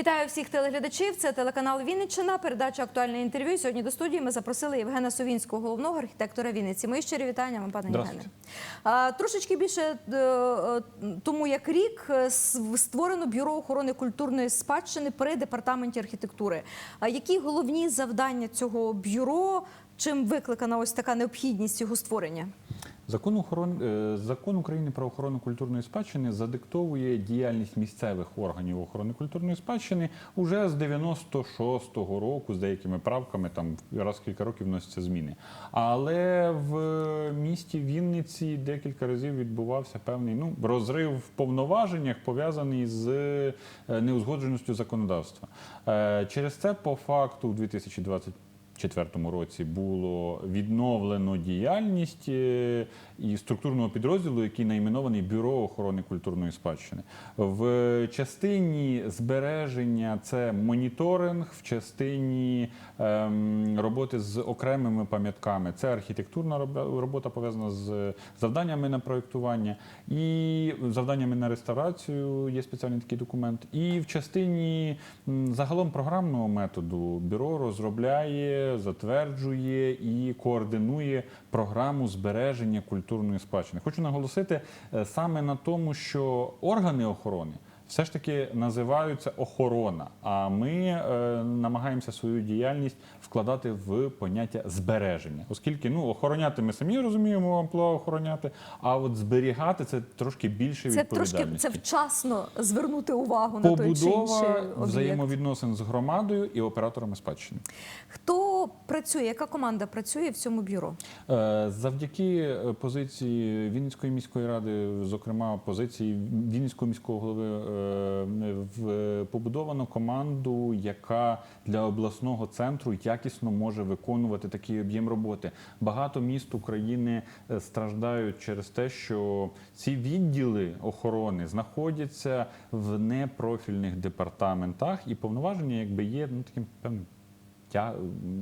Вітаю всіх телеглядачів. Це телеканал Вінниччина. Передача актуальне інтерв'ю. Сьогодні до студії ми запросили Євгена Совінського, головного архітектора Вінниці. Мої щирі вітання вам, пане Євгене. Трошечки більше е, е, тому як рік е, створено бюро охорони культурної спадщини при департаменті архітектури. А які головні завдання цього бюро? Чим викликана ось така необхідність його створення? Закон, охорон... е, Закон України про охорону культурної спадщини задиктовує діяльність місцевих органів охорони культурної спадщини уже з 96-го року, з деякими правками, там раз кілька років вносяться зміни. Але в місті Вінниці декілька разів відбувався певний ну, розрив в повноваженнях, пов'язаний з е, неузгодженістю законодавства. Е, Через це по факту у 2020 2024 році було відновлено діяльність е, і структурного підрозділу, який найменований Бюро охорони культурної спадщини. В частині збереження це моніторинг, в частині ем, роботи з окремими пам'ятками це архітектурна робота пов'язана з завданнями на проєктування і завданнями на реставрацію. Є спеціальний такий документ. І в частині загалом програмного методу бюро розробляє, затверджує і координує програму збереження культурної спадщини. Хочу наголосити е, саме на тому, що органи охорони. Все ж таки називаються охорона, а ми е, намагаємося свою діяльність вкладати в поняття збереження, оскільки ну охороняти ми самі розуміємо амплуа охороняти, а от зберігати це трошки більше Це трошки це вчасно звернути увагу на той чи інший об'єкт. взаємовідносин з громадою і операторами спадщини. Хто працює? Яка команда працює в цьому бюро? Е, Завдяки е, позиції Вінницької міської ради, зокрема позиції Вінницького міського голови, е, побудовано команду, яка для обласного центру якісно може виконувати такий об'єм роботи. Багато міст України е, страждають через те, що ці відділи охорони знаходяться в непрофільних департаментах, і повноваження, якби є ну таким певним тя,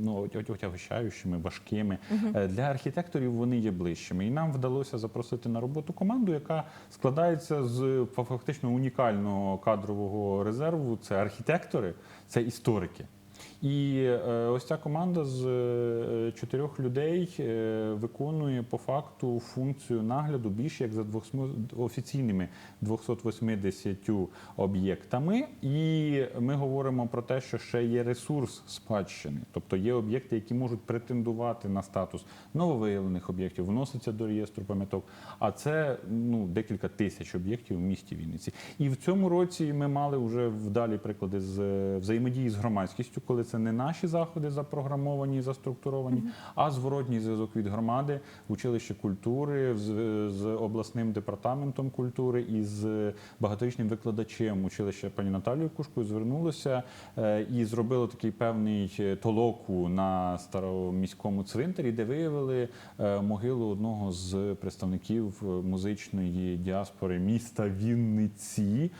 ну, отя- отягощаючими, важкими. Угу. Для архітекторів вони є ближчими. І нам вдалося запросити на роботу команду, яка складається з фа- фактично унікального кадрового резерву. Це архітектори, це історики. І е, ось ця команда з е, чотирьох людей е, виконує по факту функцію нагляду більше як за 200 офіційними 280 об'єктами. І ми говоримо про те, що ще є ресурс спадщини, тобто є об'єкти, які можуть претендувати на статус нововиявлених об'єктів, вносяться до реєстру пам'яток. А це ну декілька тисяч об'єктів у місті Вінниці. І в цьому році ми мали вже вдалі приклади з взаємодії з громадськістю, коли це не наші заходи запрограмовані, заструктуровані, а зворотній зв'язок від громади, училище культури з, обласним департаментом культури і з багаторічним викладачем училища пані Наталією Кушкою звернулося е, і зробили такий певний е, толоку на староміському цвинтарі, де виявили е, могилу одного з представників музичної діаспори міста Вінниці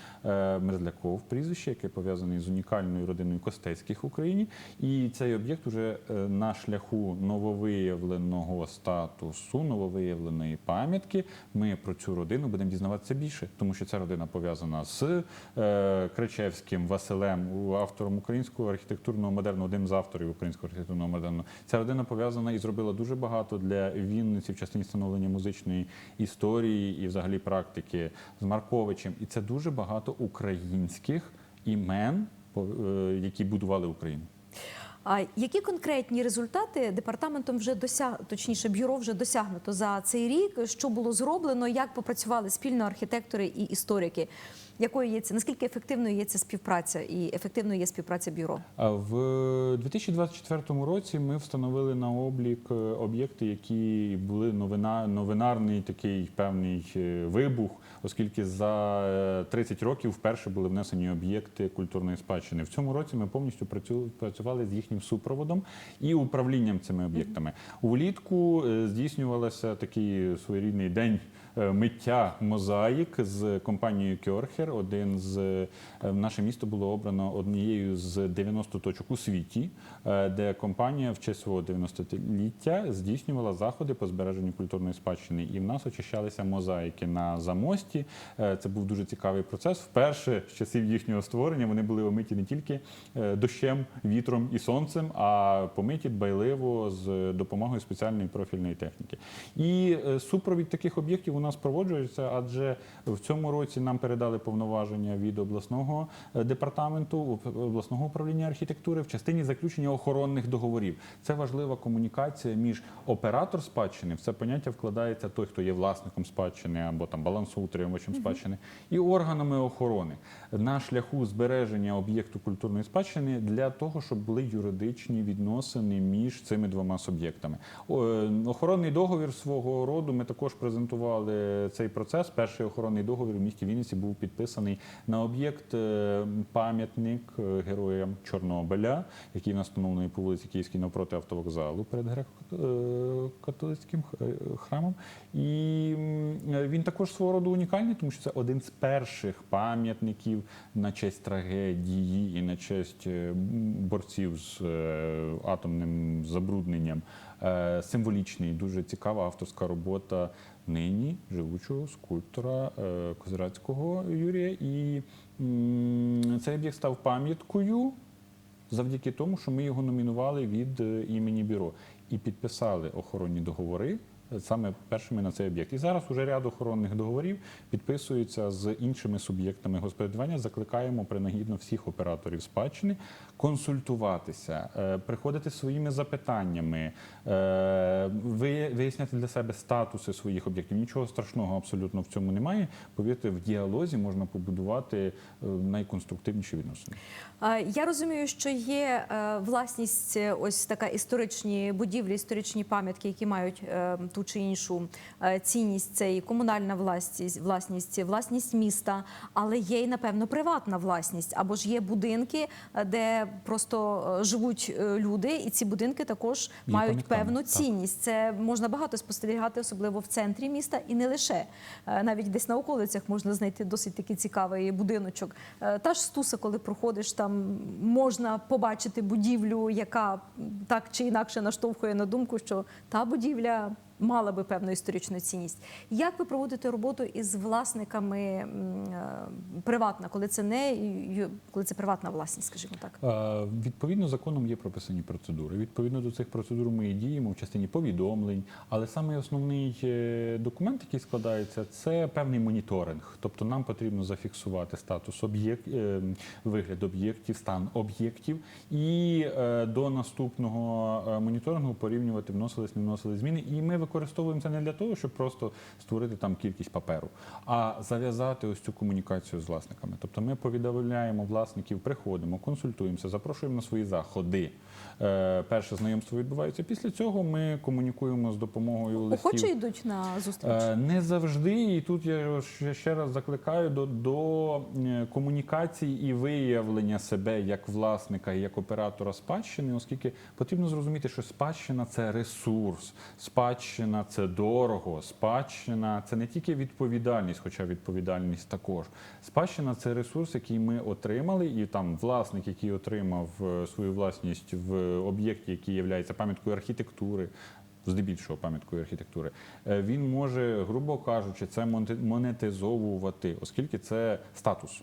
Мерзляков, прізвище, яке пов'язане з унікальною родиною Костецьких в Україні. І цей об'єкт уже е, на шляху нововиявленого статусу, нововиявленої пам'ятки. Ми про цю родину будемо дізнаватися більше, тому що ця родина пов'язана з е, Кричевським Василем, автором українського архітектурного модерну, одним з авторів українського архітектурного модерну. Ця родина пов'язана і зробила дуже багато для Вінниці в частині становлення музичної історії і взагалі практики з Марковичем. І це дуже багато українських імен, які будували Україну. А які конкретні результати департаментом вже досяг, точніше, бюро вже досягнуто за цей рік? Що було зроблено? Як попрацювали спільно архітектори і історики? Якою є це? Наскільки ефективною є ця співпраця і ефективною є співпраця бюро? В 2024 році ми встановили на облік е, об'єкти, які були новина, новинарний такий певний е, вибух, оскільки за е, 30 років вперше були внесені об'єкти культурної спадщини. В цьому році ми повністю працю- працювали з їхнім супроводом і управлінням цими об'єктами. Улітку е, здійснювався такий своєрідний день е, миття мозаїк з компанією Кьорхер. Один з е, наше місто було обрано однією з 90 точок у світі, е, де компанія в честь свого 90-ліття здійснювала заходи по збереженню культурної спадщини. І в нас очищалися мозаїки на замості. Е, Це був дуже цікавий процес. Вперше з часів їхнього створення вони були омиті не тільки е, дощем, вітром і сонцем, а помиті дбайливо з допомогою спеціальної профільної техніки. І е, супровід таких об'єктів у нас проводжується, адже в цьому році нам передали повноваження від обласного е, департаменту, обласного управління архітектури в частині заключення охоронних договорів. Це важлива комунікація між оператор спадщини, в це поняття вкладається той, хто є власником спадщини або там балансоутримувачем спадщини, і органами охорони на шляху збереження об'єкту культурної спадщини для того, щоб були юридичні відносини між цими двома суб'єктами. Е, Охоронний договір свого роду ми також презентували цей процес. Перший охоронний договір у місті Вінниці був підписаний на об'єкт е, пам'ятник е, героям Чорнобиля, який встановлений по вулиці Київській навпроти автовокзалу перед греко-католицьким храмом. І він також свого роду унікальний, тому що це один з перших пам'ятників на честь трагедії і на честь е, борців з е, атомним забрудненням. Е, Символічний, дуже цікава авторська робота нині живучого скульптора Козирацького Юрія. І цей об'єкт став пам'яткою завдяки тому, що ми його номінували від імені бюро і підписали охоронні договори. Саме першими на цей об'єкт. І зараз уже ряд охоронних договорів підписуються з іншими суб'єктами господарювання. Закликаємо принагідно всіх операторів спадщини консультуватися, е, приходити своїми запитаннями, е, виясняти для себе статуси своїх об'єктів. Нічого страшного абсолютно в цьому немає. Повірте, в діалозі можна побудувати е, найконструктивніші відносини. Я розумію, що є власність, ось така історичні будівлі, історичні пам'ятки, які мають е, ту чи іншу е, цінність. Це і комунальна власність, власність, власність міста, але є й напевно приватна власність. Або ж є будинки, е, де просто е, живуть люди, і ці будинки також Є мають пам'ятками, певну цінність. Це можна багато спостерігати, особливо в центрі міста, і не лише навіть десь на околицях можна знайти досить такий цікавий будиночок. Та ж стуса, коли проходиш, там можна побачити будівлю, яка так чи інакше наштовхує на думку, що та будівля. Мала би певну історичну цінність. Як ви проводите роботу із власниками е, приватна, коли це не коли це приватна власність, скажімо так? Е, Відповідно, законом є прописані процедури. Відповідно до цих процедур ми і діємо в частині повідомлень. Але саме основний е, документ, який складається, це певний моніторинг. Тобто нам потрібно зафіксувати статус об'єкт, вигляд об'єктів, стан об'єктів, і до наступного моніторингу порівнювати, вносились, не вносили зміни. І ми використовуємо це не для того, щоб просто створити там кількість паперу, а зав'язати ось цю комунікацію з власниками. Тобто ми повідомляємо власників, приходимо, консультуємося, запрошуємо на свої заходи. Е, Перше знайомство відбувається. Після цього ми комунікуємо з допомогою листів. Охоче йдуть на зустріч? Е, Не завжди, і тут я ще- ще раз закликаю до, до е, комунікації і виявлення себе як власника і як оператора спадщини, оскільки потрібно зрозуміти, що спадщина це ресурс, спадщина це дорого, спадщина це не тільки відповідальність, хоча відповідальність також. Спадщина це ресурс, який ми отримали, і там власник, який отримав е, свою власність в об'єкті, який є пам'яткою архітектури, здебільшого пам'яткою архітектури, е, він може, грубо кажучи, це монетизовувати, оскільки це статус.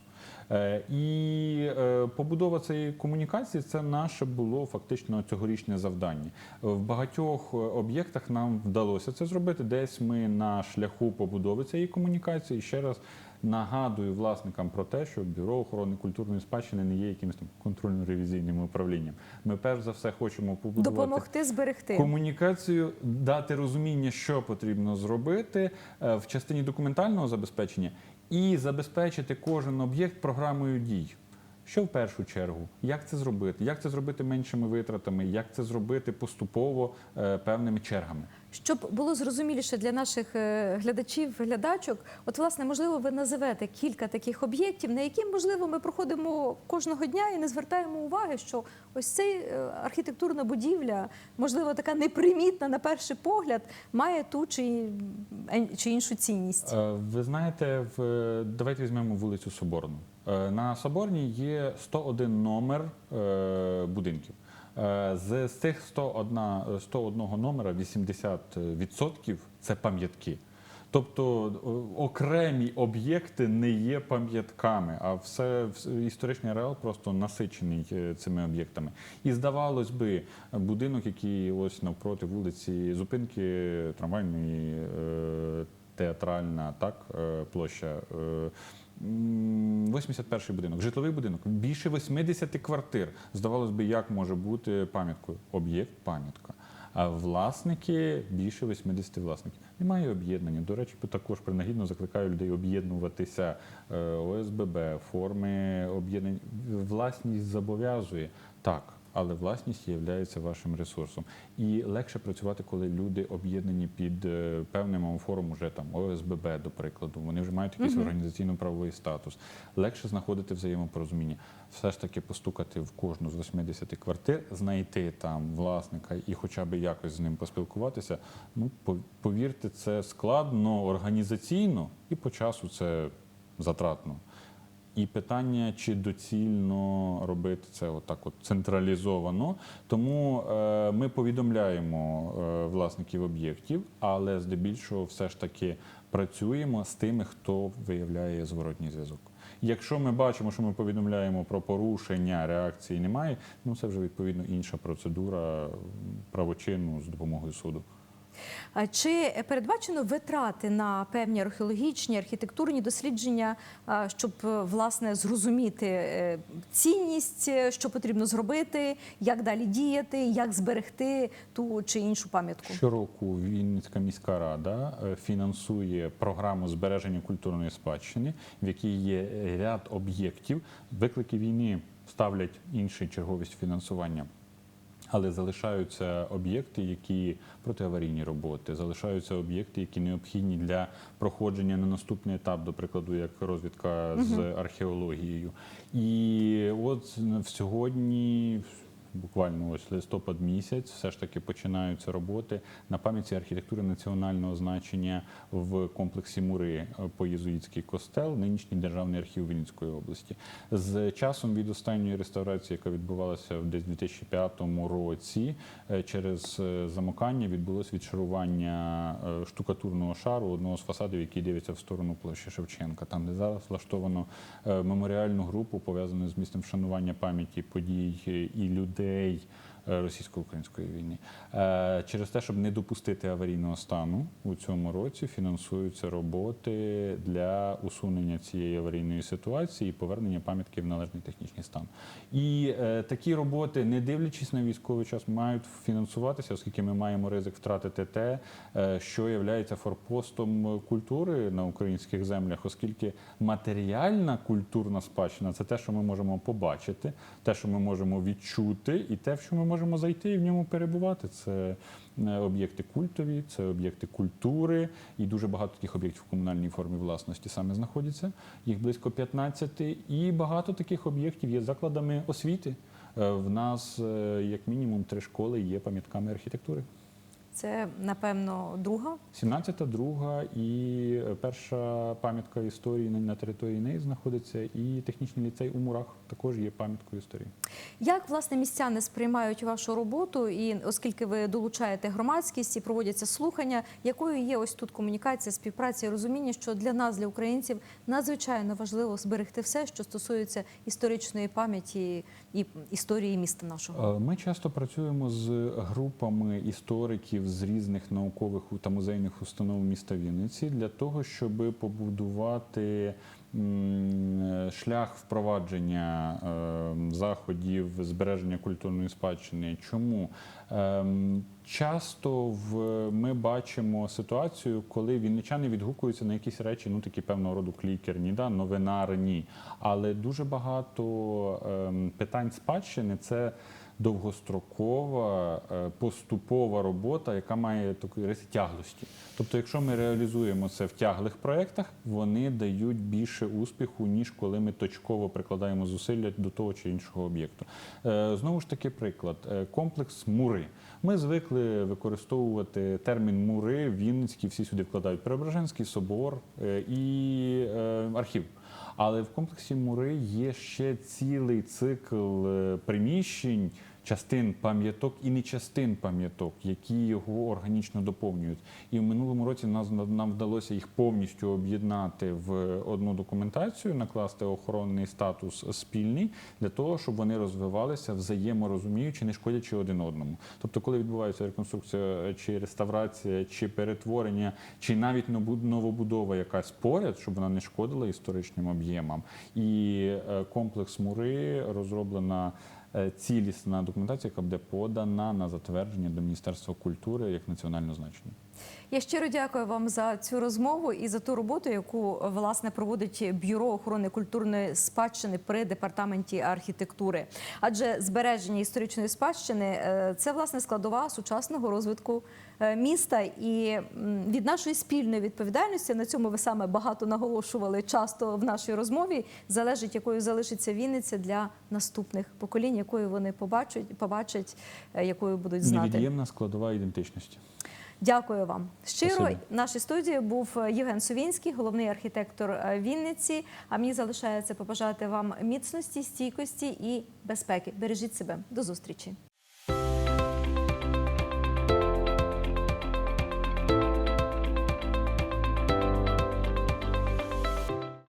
Е, І е, побудова цієї комунікації це наше було фактично цьогорічне завдання. В багатьох об'єктах нам вдалося це зробити. Десь ми на шляху побудови цієї комунікації. Ще раз нагадую власникам про те, що бюро охорони культурної спадщини не є якимось там контрольно-ревізійним управлінням. Ми перш за все хочемо побудувати Допомогти зберегти. комунікацію, дати розуміння, що потрібно зробити е, в частині документального забезпечення, і забезпечити кожен об'єкт програмою дій. Що в першу чергу? Як це зробити? Як це зробити меншими витратами? Як це зробити поступово е, певними чергами? Щоб було зрозуміліше для наших е, глядачів, глядачок, от власне, можливо, ви називете кілька таких об'єктів, на які можливо ми проходимо кожного дня і не звертаємо уваги, що ось цей е, архітектурна будівля, можливо, така непримітна на перший погляд, має ту чи, чи іншу цінність. Е, Ви знаєте, в давайте візьмемо вулицю Соборну. На Соборній є 101 номер будинків. Е, З цих 101, е, 101 номера 80% це пам'ятки. Тобто е, окремі об'єкти не є пам'ятками, а все вс- історичний ареал просто насичений е, цими об'єктами. І здавалось би, будинок, який ось навпроти вулиці зупинки трамвайної театральна, так, площа. Е, м, 81-й будинок, житловий будинок, більше 80 квартир. Здавалось би, як може бути пам'яткою? Об'єкт пам'ятка. А власники більше 80 власників. Немає об'єднання. До речі, також принагідно закликаю людей об'єднуватися. Е, ОСББ, форми об'єднань. Власність зобов'язує так, але власність є вашим ресурсом. І легше працювати, коли люди об'єднані під е, певним форум, уже там ОСББ, до прикладу. Вони вже мають якийсь організаційно-правовий статус. Легше знаходити взаємопорозуміння. Все ж таки постукати в кожну з 80 квартир, знайти там власника і хоча б якось з ним поспілкуватися. Ну повірте, це складно організаційно і по часу це затратно. І питання, чи доцільно робити це отак от централізовано. Тому е, ми повідомляємо е, власників об'єктів, але здебільшого все ж таки працюємо з тими, хто виявляє зворотній зв'язок. Якщо ми бачимо, що ми повідомляємо про порушення, реакції немає, ну це вже відповідно інша процедура правочину з допомогою суду. Чи передбачено витрати на певні археологічні, архітектурні дослідження, щоб е, власне зрозуміти е, цінність, е, що потрібно зробити, як далі діяти, як зберегти ту чи іншу пам'ятку? Щороку Вінницька міська рада фінансує програму збереження культурної спадщини, в якій є ряд об'єктів. Виклики війни ставлять інший черговість фінансування. Але залишаються об'єкти, які протиаварійні роботи, залишаються об'єкти, які необхідні для проходження на наступний етап, до прикладу, як розвідка з археологією. І от сьогодні, буквально ось листопад місяць, все ж таки починаються роботи на пам'ятці архітектури національного значення в комплексі Мури е, по-єзуїтський костел, нинішній державний архів Вінницької області. З часом від останньої реставрації, яка відбувалася в десь 2005 році, е, через е, замокання відбулось відшарування штукатурного шару одного з фасадів, який дивиться в сторону площі Шевченка, там де зараз влаштовано меморіальну групу, пов'язану з місцем вшанування пам'яті подій і людей е, російсько-української війни. Е, Через те, щоб не допустити аварійного стану у цьому році, фінансуються роботи для усунення цієї аварійної ситуації і повернення пам'ятки в належний технічний стан. І е, такі роботи, не дивлячись на військовий час, мають фінансуватися, оскільки ми маємо ризик втратити те, е, що є форпостом культури на українських землях, оскільки матеріальна культурна спадщина це те, що ми можемо побачити, те, що ми можемо відчути, і те, що ми можемо зайти і в ньому перебувати. Це е, об'єкти культові, це об'єкти культури, і дуже багато таких об'єктів в комунальній формі власності саме знаходяться. Їх близько 15, і багато таких об'єктів є закладами освіти. Е, В нас е, як мінімум три школи є пам'ятками архітектури. Це напевно друга. 17-та, друга і е, перша пам'ятка історії на- території неї знаходиться, і технічний ліцей у Мурах також є пам'яткою історії. Як власне містяни сприймають вашу роботу, і оскільки ви долучаєте громадськість і проводяться слухання, якою є ось тут комунікація, співпраця і розуміння, що для нас, для українців, надзвичайно важливо зберегти все, що стосується історичної пам'яті і історії міста нашого. Е, Ми часто працюємо з групами істориків з різних наукових та музейних установ міста Вінниці для того, щоб побудувати шлях впровадження е, заходів збереження культурної спадщини. Чому? Ем, Часто в, ми бачимо ситуацію, коли вінничани відгукуються на якісь речі, ну такі певного роду клікерні, да, новинарні. Але дуже багато ем, питань спадщини це довгострокова, е, поступова робота, яка має таку риси тяглості. Тобто, якщо ми реалізуємо це в тяглих проєктах, вони дають більше успіху, ніж коли ми точково прикладаємо зусилля до того чи іншого об'єкту. Е, Знову ж таки, приклад Е, комплекс мури. Ми звикли використовувати термін мури. Вінницький всі сюди вкладають Преображенський собор і архів. Але в комплексі мури є ще цілий цикл е, приміщень, частин пам'яток і не частин пам'яток, які його органічно доповнюють. І в минулому році нас нам вдалося їх повністю об'єднати в одну документацію, накласти охоронний статус спільний для того, щоб вони розвивалися взаєморозуміючи, не шкодячи один одному. Тобто, коли відбувається реконструкція чи реставрація, чи перетворення, чи навіть новобудова якась поряд, щоб вона не шкодила історичним об'ємам. І е, комплекс мури розроблена цілісна документація, яка буде подана на затвердження до Міністерства культури як національно значення. Я щиро дякую вам за цю розмову і за ту роботу, яку власне проводить бюро охорони культурної спадщини при департаменті архітектури. Адже збереження історичної спадщини е, це власне складова сучасного розвитку е, міста. І від нашої спільної відповідальності на цьому ви саме багато наголошували часто в нашій розмові. Залежить, якою залишиться Вінниця для наступних поколінь, якою вони побачать, побачать, е, якою будуть знати. Невід'ємна складова ідентичності. Дякую вам. Щиро Спасибо. в нашій студії був Євген Сувінський, головний архітектор е, Вінниці. А мені залишається побажати вам міцності, стійкості і безпеки. Бережіть себе. До зустрічі.